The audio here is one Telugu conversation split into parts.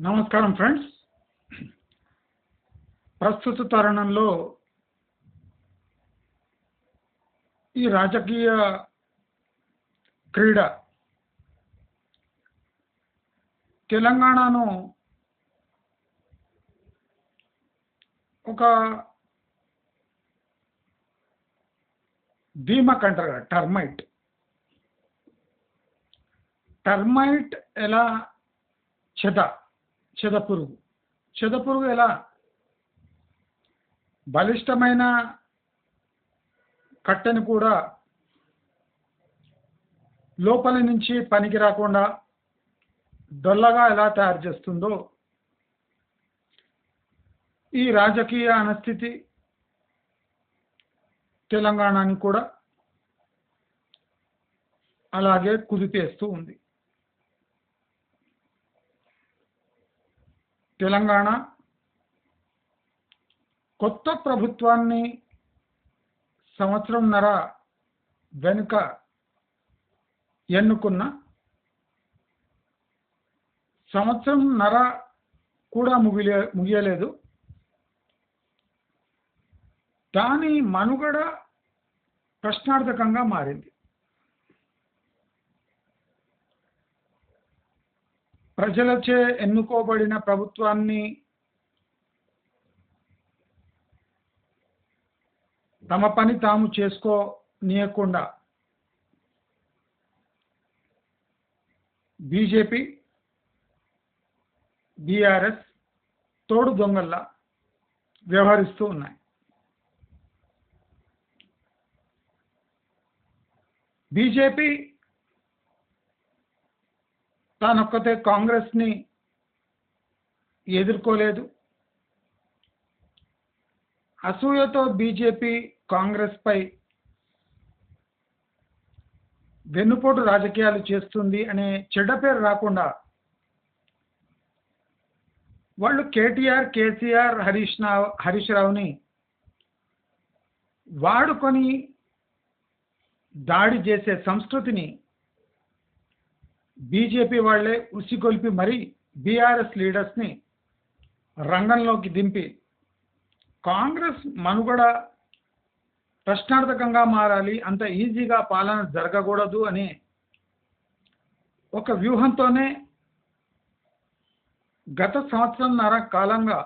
నమస్కారం ఫ్రెండ్స్. ప్రస్తుత తరుణంలో ఈ రాజకీయ క్రీడ తెలంగాణను ఒక భీమక్ అంటారు కదా టర్మైట్. టర్మైట్ ఎలా చెద? చెదపురుగు. చెదపురుగు ఎలా? బలిష్టమైన కట్టెను కూడా లోపలి నుంచి పనికి రాకుండా డొల్లగా ఎలా తయారు చేస్తుందో ఈ రాజకీయ అనస్థితి తెలంగాణని కూడా అలాగే కుదిపేస్తూ ఉంది. తెలంగాణ కొత్త ప్రభుత్వాన్ని సంవత్సరంన్నర వెనుక ఎన్నుకున్న సంవత్సరంన్నర కూడా ముగిలే ముగియలేదు. దాని మనుగడ ప్రశ్నార్థకంగా మారింది. ప్రజలచే ఎన్నుకోబడిన ప్రభుత్వాన్ని తమ పని తాము చేసుకోనీయకుండా బీజేపీ బీఆర్ఎస్ తోడు దొంగల్లా వ్యవహరిస్తూ ఉన్నాయి. బీజేపీ తానొక్కతే కాంగ్రెస్ని ఎదుర్కోలేదు. అసూయతో బీజేపీ కాంగ్రెస్పై వెన్నుపోటు రాజకీయాలు చేస్తుంది అనే చెడ్డ పేరు రాకుండా వాళ్ళు కేటీఆర్ కేసీఆర్ హరీష్ హరీష్ రావుని వాడుకొని దాడి చేసే సంస్కృతిని బీజేపీ వాళ్ళే ఉసిగొల్పి మరీ బీఆర్ఎస్ లీడర్స్ని రంగంలోకి దింపి కాంగ్రెస్ మనుగడ ప్రశ్నార్థకంగా మారాలి అంత ఈజీగా పాలన జరగకూడదు అని ఒక వ్యూహంతోనే గత సంవత్సరంన్నర కాలంగా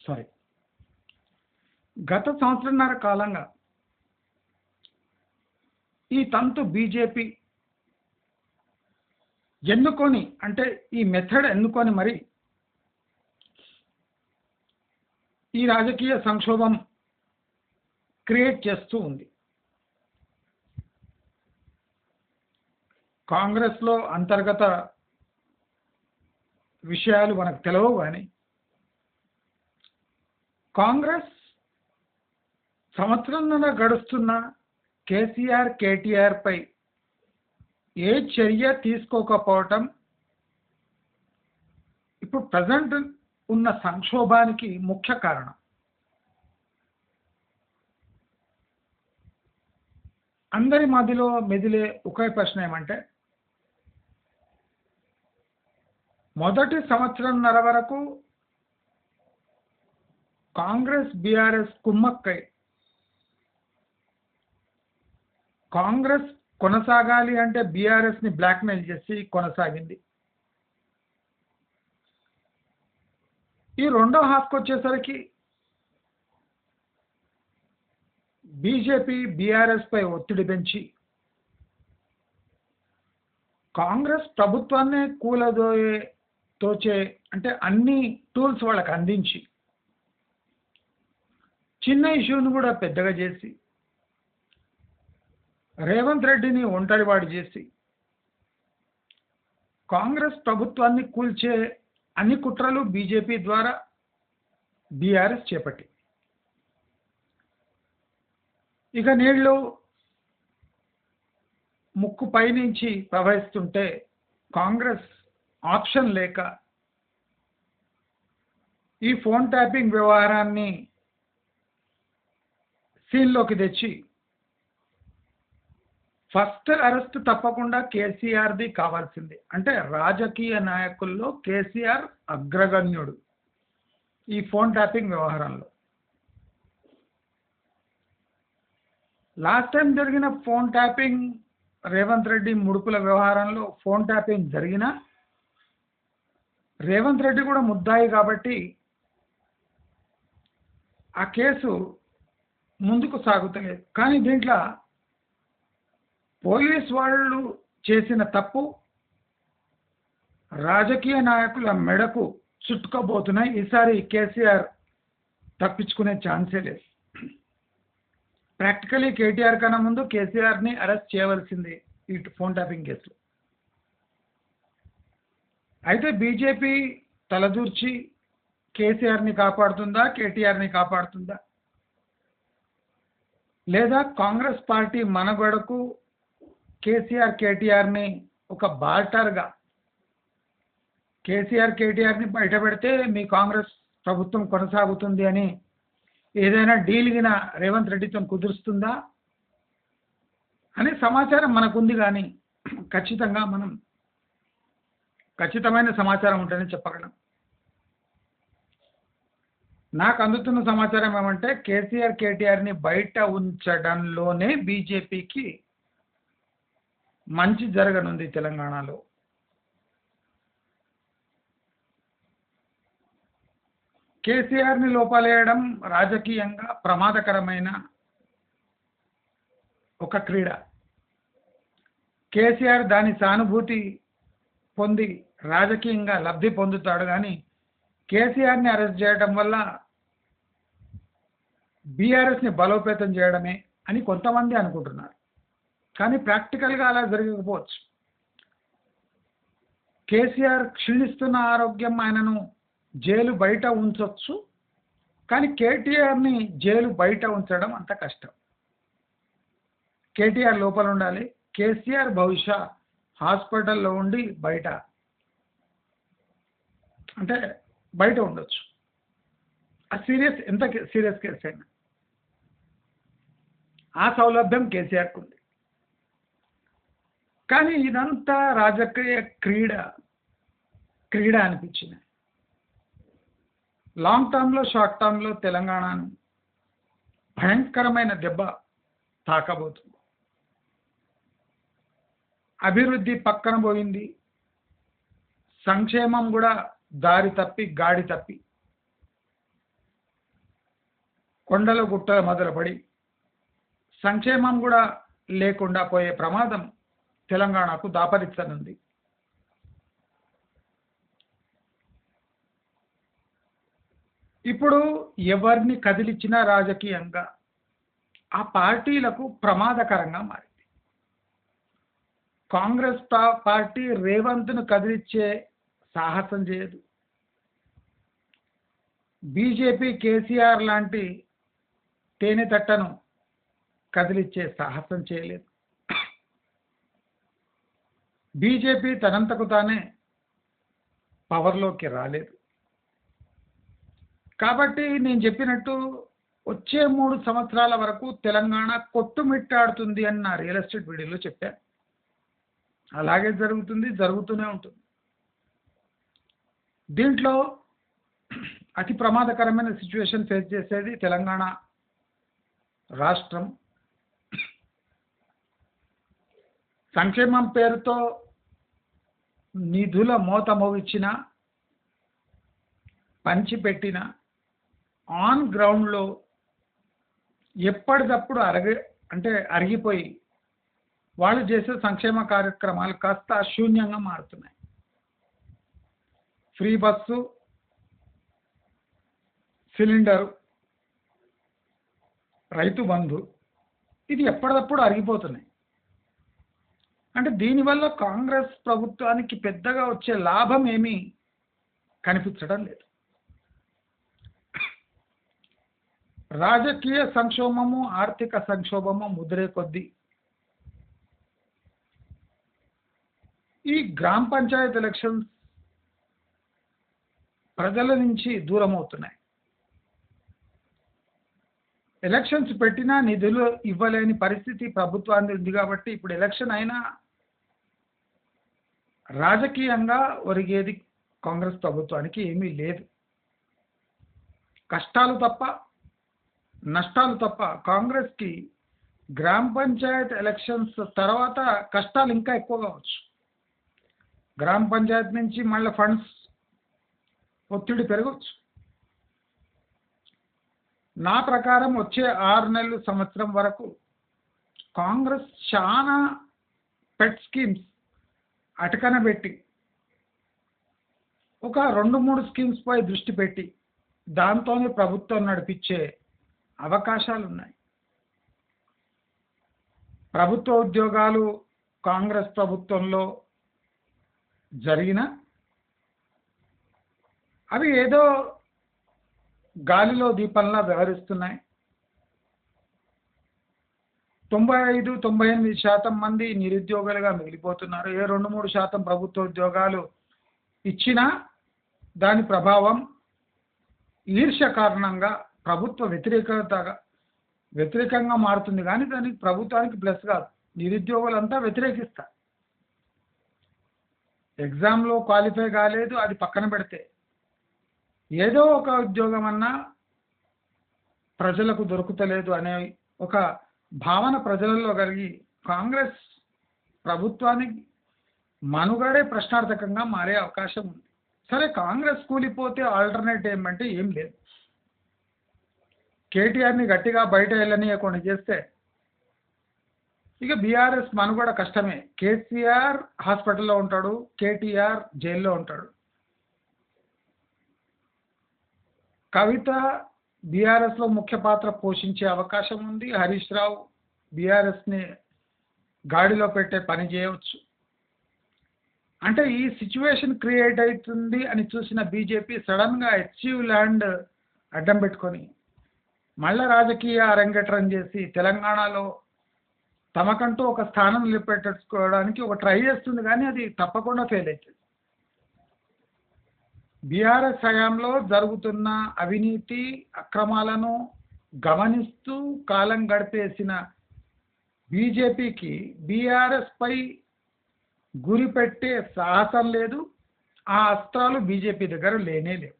సారీ గత సంవత్సరంన్నర కాలంగా ఈ తంతు బీజేపీ ఎన్నుకొని అంటే ఈ మెథడ్ ఎన్నుకొని మరి ఈ రాజకీయ సంక్షోభం క్రియేట్ చేస్తూ ఉంది. కాంగ్రెస్లో అంతర్గత విషయాలు మనకు తెలవవు కానీ కాంగ్రెస్ సంవత్సరంలో గడుస్తున్న కేసీఆర్ కేటీఆర్ పై ఏ చర్య తీసుకోకపోవటం ఇప్పుడు ప్రజెంట్ ఉన్న సంక్షోభానికి ముఖ్య కారణం. అందరి మధ్యలో మెదిలే ఒకే ప్రశ్న ఏమంటే మొదటి సంవత్సరంన్నర వరకు కాంగ్రెస్ బీఆర్ఎస్ కుమ్మక్కై కాంగ్రెస్ కొనసాగాలి అంటే బీఆర్ఎస్ని బ్లాక్మెయిల్ చేసి కొనసాగింది. ఈ రెండో హాఫ్కి వచ్చేసరికి బీజేపీ బీఆర్ఎస్ పై ఒత్తిడి పెంచి కాంగ్రెస్ ప్రభుత్వాన్నే కూలదోయే తోచే అంటే అన్ని టూల్స్ వాళ్ళకి అందించి చిన్న ఇష్యూను కూడా పెద్దగా చేసి రేవంత్ రెడ్డిని ఒంటరివాడు చేసి కాంగ్రెస్ ప్రభుత్వాన్ని కూల్చే అన్ని కుట్రలు బీజేపీ ద్వారా బీఆర్ఎస్ చేపట్టి. ఇక నీళ్ళు ముక్కు పైనుంచి ప్రవహిస్తుంటే కాంగ్రెస్ ఆప్షన్ లేక ఈ ఫోన్ ట్యాపింగ్ వ్యవహారాన్ని సీన్లోకి తెచ్చి ఫస్ట్ అరెస్ట్ తప్పకుండా కేసీఆర్ది కావాల్సింది. అంటే రాజకీయ నాయకుల్లో కేసీఆర్ అగ్రగణ్యుడు ఈ ఫోన్ ట్యాపింగ్ వ్యవహారంలో. లాస్ట్ టైం జరిగిన ఫోన్ ట్యాపింగ్ రేవంత్ రెడ్డి ముడుపుల వ్యవహారంలో ఫోన్ ట్యాపింగ్ జరిగినా రేవంత్ రెడ్డి కూడా ముద్దాయి కాబట్టి ఆ కేసు ముందుకు సాగుతలేదు కానీ దీంట్లో పోలీస్ వాళ్ళు చేసిన తప్పు రాజకీయ నాయకుల మెడకు చుట్టుకోబోతున్నాయి ఈసారి కేసీఆర్ తప్పించుకునే ఛాన్సే లేదు. ప్రాక్టికలీ కేటీఆర్ కన్నా ముందు కేసీఆర్ని అరెస్ట్ చేయవలసింది ఈ ఫోన్ ట్యాపింగ్ కేసులో. అయితే బీజేపీ తలదూర్చి కేసీఆర్ని కాపాడుతుందా కేటీఆర్ని కాపాడుతుందా? లేదా కాంగ్రెస్ పార్టీ మనగడకు కేసీఆర్ కేటీఆర్ని ఒక బాల్టర్గా కేసీఆర్ కేటీఆర్ని బయట పెడితే మీ కాంగ్రెస్ ప్రభుత్వం కొనసాగుతుంది అని ఏదైనా డీల్గిన రేవంత్ రెడ్డితో కుదురుస్తుందా అనే సమాచారం మనకుంది కానీ ఖచ్చితంగా మనం ఖచ్చితమైన సమాచారం ఉంటుందని చెప్పగలం. నాకు అందుతున్న సమాచారం ఏమంటే కేసీఆర్ కేటీఆర్ని బయట ఉంచడంలోనే బీజేపీకి మంచి జరగనుంది తెలంగాణలో. కేసీఆర్ని లోపలేయడం రాజకీయంగా ప్రమాదకరమైన ఒక క్రీడ. కేసీఆర్ దాని సానుభూతి పొంది రాజకీయంగా లబ్ధి పొందుతాడు కానీ కేసీఆర్ని అరెస్ట్ చేయడం వల్ల బీఆర్ఎస్ని బలోపేతం చేయడమే అని కొంతమంది అనుకుంటున్నారు. కానీ ప్రాక్టికల్గా అలా జరగకపోవచ్చు. కేసీఆర్ క్షీణిస్తున్న ఆరోగ్యం ఆయనను జైలు బయట ఉంచవచ్చు కానీ కేటీఆర్ని జైలు బయట ఉంచడం అంత కష్టం. కేటీఆర్ లోపల ఉండాలి కేసీఆర్ బహుశా హాస్పిటల్లో ఉండి బయట అంటే బయట ఉండొచ్చు. ఆ సీరియస్ ఎంత సీరియస్ కేసు అయినా. ఆ సౌలభ్యం కేసీఆర్కు ఉంది కానీ ఇదంతా రాజకీయ క్రీడ క్రీడ అనిపించింది. లాంగ్ టర్మ్లో షార్ట్ టర్మ్లో తెలంగాణను భయంకరమైన దెబ్బ తాకబోతుంది. అభివృద్ధి పక్కన పోయింది. సంక్షేమం కూడా దారి తప్పి గాడి తప్పి. కొండల గుట్టలు మొదలుపడి సంక్షేమం కూడా లేకుండా పోయే ప్రమాదం తెలంగాణకు దాపరిస్తనుంది ఇప్పుడు ఎవరిని కదిలిచ్చినా రాజకీయంగా ఆ పార్టీలకు ప్రమాదకరంగా మారింది. కాంగ్రెస్ పా- పార్టీ రేవంత్ను కదిలిచ్చే సాహసం చేయదు. బీజేపీ కేసీఆర్ లాంటి తేనె తట్టను కదిలిచ్చే సాహసం చేయలేదు. బీజేపీ తనంతకు తానే పవర్లోకి రాలేదు. కాబట్టి నేను చెప్పినట్టు వచ్చే మూడు సంవత్సరాల వరకు తెలంగాణ కొట్టుమిట్టాడుతుంది అని నా రియల్ ఎస్టేట్ వీడియోలో చెప్పాను అలాగే జరుగుతుంది జరుగుతూనే ఉంటుంది. దీంట్లో అతి ప్రమాదకరమైన సిచ్యువేషన్ ఫేస్ చేసేది తెలంగాణ రాష్ట్రం. సంక్షేమం పేరుతో నిధుల మోత మోగిచ్చిన పంచిపెట్టిన ఆన్ గ్రౌండ్లో ఎప్పటికప్పుడు అరగ అంటే అరిగిపోయి వాళ్ళు చేసే సంక్షేమ కార్యక్రమాలు కాస్త శూన్యంగా మారుతున్నాయి. Free bus cylinder Rythu Bandhu ఇది ఎప్పటికప్పుడు అరిగిపోతున్నాయి. అంటే దీనివల్ల కాంగ్రెస్ ప్రభుత్వానికి పెద్దగా వచ్చే లాభం ఏమీ కనిపించడం లేదు. రాజకీయ సంక్షోభము ఆర్థిక సంక్షోభము ముదిరే కొద్దీ ఈ గ్రామ పంచాయత్ ఎలక్షన్స్ ప్రజల నుంచి దూరం అవుతున్నాయి. ఎలక్షన్స్ పెట్టినా నిధులు ఇవ్వలేని పరిస్థితి ప్రభుత్వానికి ఉంది కాబట్టి ఇప్పుడు ఎలక్షన్ అయినా రాజకీయంగా ఒరిగేది కాంగ్రెస్ ప్రభుత్వానికి ఏమీ లేదు. కష్టాలు తప్ప నష్టాలు తప్ప కాంగ్రెస్కి గ్రామ పంచాయత్ ఎలక్షన్స్ తర్వాత కష్టాలు ఇంకా ఎక్కువ కావచ్చు. గ్రామ పంచాయత్ నుంచి మళ్ళీ ఫండ్స్ ఒత్తిడి పెరగవచ్చు నా ప్రకారం వచ్చే ఆరు నెలలు సంవత్సరం వరకు కాంగ్రెస్ చాలా పెట్ స్కీమ్స్ అటకన పెట్టి ఒక రెండు మూడు స్కీమ్స్ పై దృష్టి పెట్టి దాంతోనే ప్రభుత్వం నడిపించే అవకాశాలు ఉన్నాయి ప్రభుత్వ ఉద్యోగాలు కాంగ్రెస్ ప్రభుత్వంలో జరిగిన అవి ఏదో గాలిలో దీపంలా వ్యవహరిస్తున్నాయి. తొంభై ఐదు తొంభై ఎనిమిది శాతం మంది నిరుద్యోగులుగా మిగిలిపోతున్నారు. ఏ రెండు మూడు శాతం ప్రభుత్వ ఉద్యోగాలు ఇచ్చినా దాని ప్రభావం ఈర్ష్య కారణంగా ప్రభుత్వ వ్యతిరేకతగా వ్యతిరేకంగా మారుతుంది. కానీ దానికి ప్రభుత్వానికి ప్లస్ కాదు. నిరుద్యోగులంతా వ్యతిరేకిస్తారు ఎగ్జామ్లో క్వాలిఫై కాలేదు అది పక్కన పెడితే. ఏదో ఒక ఉద్యోగం అన్నా ప్రజలకు దొరుకుతలేదు అనే ఒక భావన ప్రజలలో కలిగి కాంగ్రెస్ ప్రభుత్వానికి మనుగడే ప్రశ్నార్థకంగా మారే అవకాశం ఉంది. సరే కాంగ్రెస్ కూలిపోతే ఆల్టర్నేట్ ఏమంటే ఏం లేదు. కేటీఆర్ని గట్టిగా బయట వెళ్ళనీయకుండా చేస్తే ఇక బీఆర్ఎస్ మనుగడ కష్టమే. కేసీఆర్ హాస్పిటల్లో ఉంటాడు కేటీఆర్ జైల్లో ఉంటాడు. కవిత బీఆర్ఎస్లో ముఖ్య పాత్ర పోషించే అవకాశం ఉంది. హరీష్ రావు బీఆర్ఎస్ని గాడిలో పెట్టే పని చేయవచ్చు. అంటే ఈ సిచ్యువేషన్ క్రియేట్ అవుతుంది అని చూసిన బీజేపీ సడన్గా హెచ్యూ ల్యాండ్ అడ్డం పెట్టుకొని మళ్ళా రాజకీయ అరంగేట్రం చేసి తెలంగాణలో తమకంటూ ఒక స్థానం నిలబెట్టుకోవడానికి ఒక ట్రై చేస్తుంది. కానీ అది తప్పకుండా ఫెయిల్ అవుతుంది. బీఆర్ఎస్ హయాంలో జరుగుతున్న అవినీతి అక్రమాలను గమనిస్తూ కాలం గడిపేసిన బీజేపీకి బీఆర్ఎస్ పై గురి పెట్టే సాహసం లేదు. ఆ అస్త్రాలు బీజేపీ దగ్గర లేనే లేవు.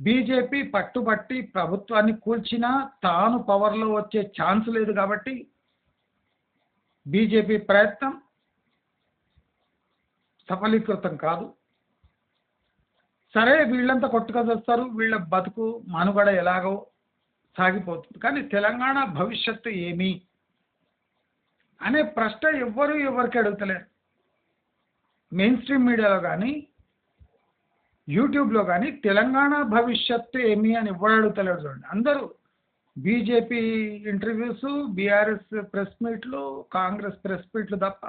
బీజేపీ పట్టుబట్టి ప్రభుత్వాన్ని కూల్చినా తాను పవర్లో వచ్చే ఛాన్స్ లేదు కాబట్టి బీజేపీ ప్రయత్నం సఫలీకృతం కాదు. సరే వీళ్ళంతా కొట్టుకొస్తారు వీళ్ళ బతుకు మనుగడ ఎలాగో సాగిపోతుంది. కానీ తెలంగాణ భవిష్యత్తు ఏమి అనే ప్రశ్న ఎవ్వరు ఎవరికి అడుగుతలేరు. మెయిన్ స్ట్రీమ్ మీడియాలో కానీ యూట్యూబ్లో కానీ తెలంగాణ భవిష్యత్తు ఏమి అని ఎవరు అడుగుతలేడు చూడండి. అందరూ బీజేపీ ఇంటర్వ్యూస్ బీఆర్ఎస్ ప్రెస్ మీట్లు కాంగ్రెస్ ప్రెస్ మీట్లు తప్ప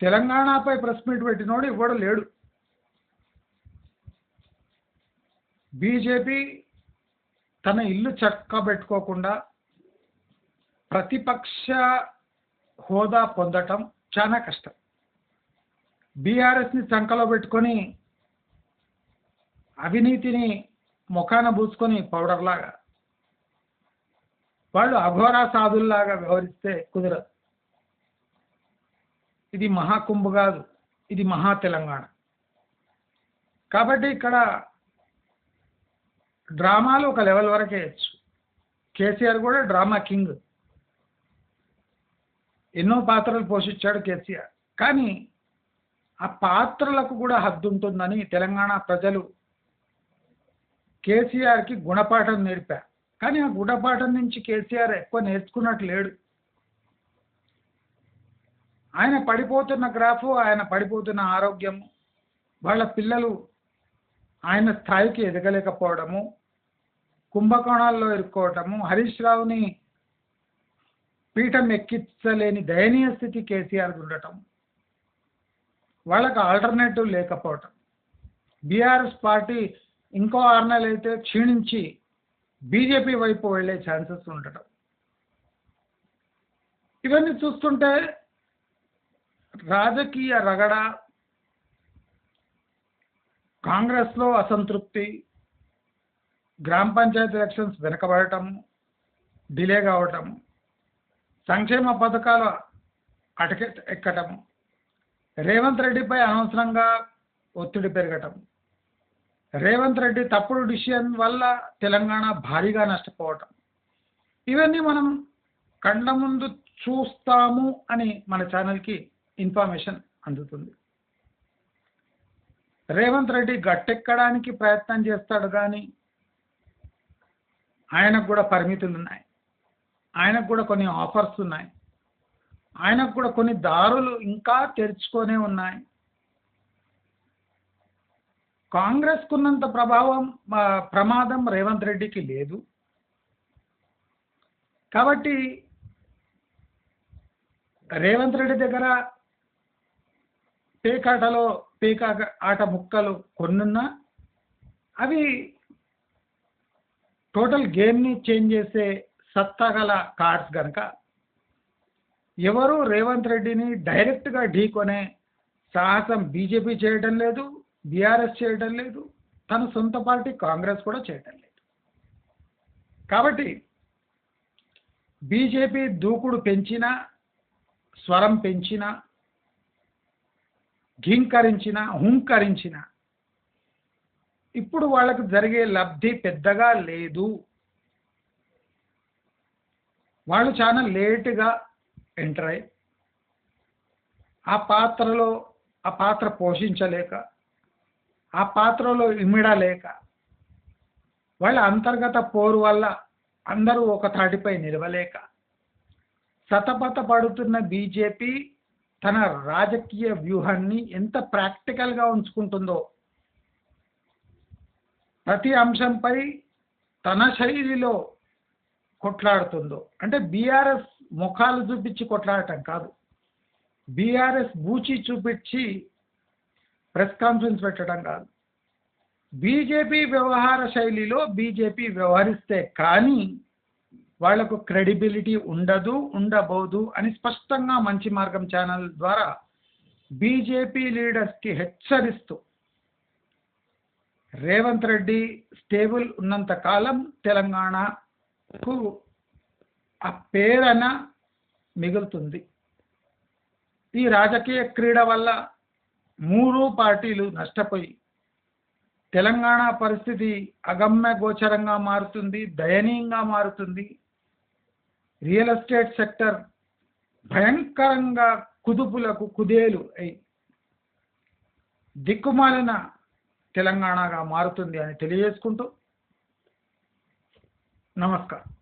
తెలంగాణపై ప్రెస్ మీట్ పెట్టినోడు ఇవ్వడం లేడు. బీజేపీ తన ఇల్లు చక్కబెట్టుకోకుండా ప్రతిపక్ష హోదా పొందటం చాలా కష్టం. బీఆర్ఎస్ని చంకలో పెట్టుకొని అవినీతిని ముఖాన పూసుకొని పౌడర్లాగా వాళ్ళు అఘోరా సాధుల్లాగా వ్యవహరిస్తే కుదరదు. ఇది మహాకుంభ కాదు ఇది మహా తెలంగాణ. కాబట్టి ఇక్కడ డ్రామాలు ఒక లెవెల్ వరకే వేయచ్చు కేసీఆర్ కూడా డ్రామా కింగ్. ఎన్నో పాత్రలు పోషించాడు కేసీఆర్. కానీ ఆ పాత్రలకు కూడా హద్దు ఉంటుందని తెలంగాణ ప్రజలు కేసీఆర్కి గుణపాఠం నేర్పారు కానీ ఆ గుణపాఠం నుంచి కేసీఆర్ ఎక్కువ నేర్చుకున్నట్టు లేడు. ఆయన పడిపోతున్న గ్రాఫు ఆయన పడిపోతున్న ఆరోగ్యం వాళ్ళ పిల్లలు ఆయన స్థాయికి ఎదగలేకపోవడము కుంభకోణాల్లో ఇరుక్కోవటము హరీష్ రావుని పీఠం ఎక్కించలేని దయనీయ స్థితి కేసీఆర్కి ఉండటం వాళ్ళకి ఆల్టర్నేటివ్ లేకపోవటం. బీఆర్ఎస్ పార్టీ ఇంకో ఆరు నెలలు అయితే క్షీణించి బీజేపీ వైపు వెళ్ళే ఛాన్సెస్ ఉండటం. ఇవన్నీ చూస్తుంటే రాజకీయ రగడ కాంగ్రెస్లో అసంతృప్తి గ్రామ పంచాయతీ ఎలక్షన్స్ వెనకబడటం డిలే కావటం సంక్షేమ పథకాలు అటకె ఎక్కటం రేవంత్ రెడ్డిపై అనవసరంగా ఒత్తిడి పెరగటం. రేవంత్ రెడ్డి తప్పుడు డిసిషన్ వల్ల తెలంగాణ భారీగా నష్టపోవటం. ఇవన్నీ మనం కండ ముందు చూస్తాము అని మన ఛానల్కి ఇన్ఫర్మేషన్ అందుతుంది. రేవంత్ రెడ్డి గట్టెక్కడానికి ప్రయత్నం చేస్తాడు కానీ ఆయనకు కూడా పరిమితులు ఉన్నాయి. ఆయనకు కూడా కొన్ని ఆఫర్స్ ఉన్నాయి. ఆయనకు కూడా కొన్ని దారులు ఇంకా తెరుచుకొనే ఉన్నాయి. కాంగ్రెస్కున్నంత ప్రభావం ప్రమాదం రేవంత్ రెడ్డికి లేదు. కాబట్టి రేవంత్ రెడ్డి దగ్గర పేకాటలో పీకాక ఆట ముక్కలు కొన్నున్నా అవి టోటల్ గేమ్ని చేంజ్ చేసే సత్తా గల కార్డ్స్ కనుక ఎవరు రేవంత్ రెడ్డిని డైరెక్ట్గా ఢీకొనే సాహసం బీజేపీ చేయడం లేదు బీఆర్ఎస్ చేయడం లేదు తన సొంత పార్టీ కాంగ్రెస్ కూడా చేయడం లేదు. కాబట్టి బీజేపీ దూకుడు పెంచిన స్వరం పెంచిన ఘీంకరించిన హుంకరించిన ఇప్పుడు వాళ్ళకు జరిగే లబ్ధి పెద్దగా లేదు. వాళ్ళు చాలా లేటుగా ఎంటర్ అయ్యి ఆ పాత్రలో ఆ పాత్ర పోషించలేక ఆ పాత్రలో ఇమిడలేక వాళ్ళ అంతర్గత పోరు వల్ల అందరూ ఒక తాటిపై నిలవలేక సతపత పడుతున్న బీజేపీ తన రాజకీయ వ్యూహాన్ని ఎంత ప్రాక్టికల్గా ఉంచుకుంటుందో. ప్రతి అంశంపై తన శైలిలో కొట్లాడుతుందో. అంటే బీఆర్ఎస్ ముఖాలు చూపించి కొట్లాడటం కాదు. బీఆర్ఎస్ బూచి చూపించి ప్రెస్ కాన్ఫరెన్స్ పెట్టడం కాదు. బీజేపీ వ్యవహార శైలిలో బీజేపీ వ్యవహరిస్తే కానీ వాళ్ళకు క్రెడిబిలిటీ ఉండదు ఉండబోదు అని స్పష్టంగా మంచి మార్గం ఛానల్ ద్వారా బీజేపీ లీడర్స్కి హెచ్చరిస్తూ రేవంత్ రెడ్డి స్టేబుల్ ఉన్నంత కాలం తెలంగాణకు ఆ పేరన మిగులుతుంది. ఈ రాజకీయ క్రీడ వల్ల మూడు పార్టీలు నష్టపోయి తెలంగాణ పరిస్థితి అగమ్య గోచరంగా మారుతుంది దయనీయంగా మారుతుంది. రియల్ ఎస్టేట్ సెక్టర్ భయంకరంగా కుదుపులకు కుదేలు అయి దిక్కుమాలిన తెలంగాణగా మారుతుంది అని తెలియజేసుకుంటూ నమస్కారం.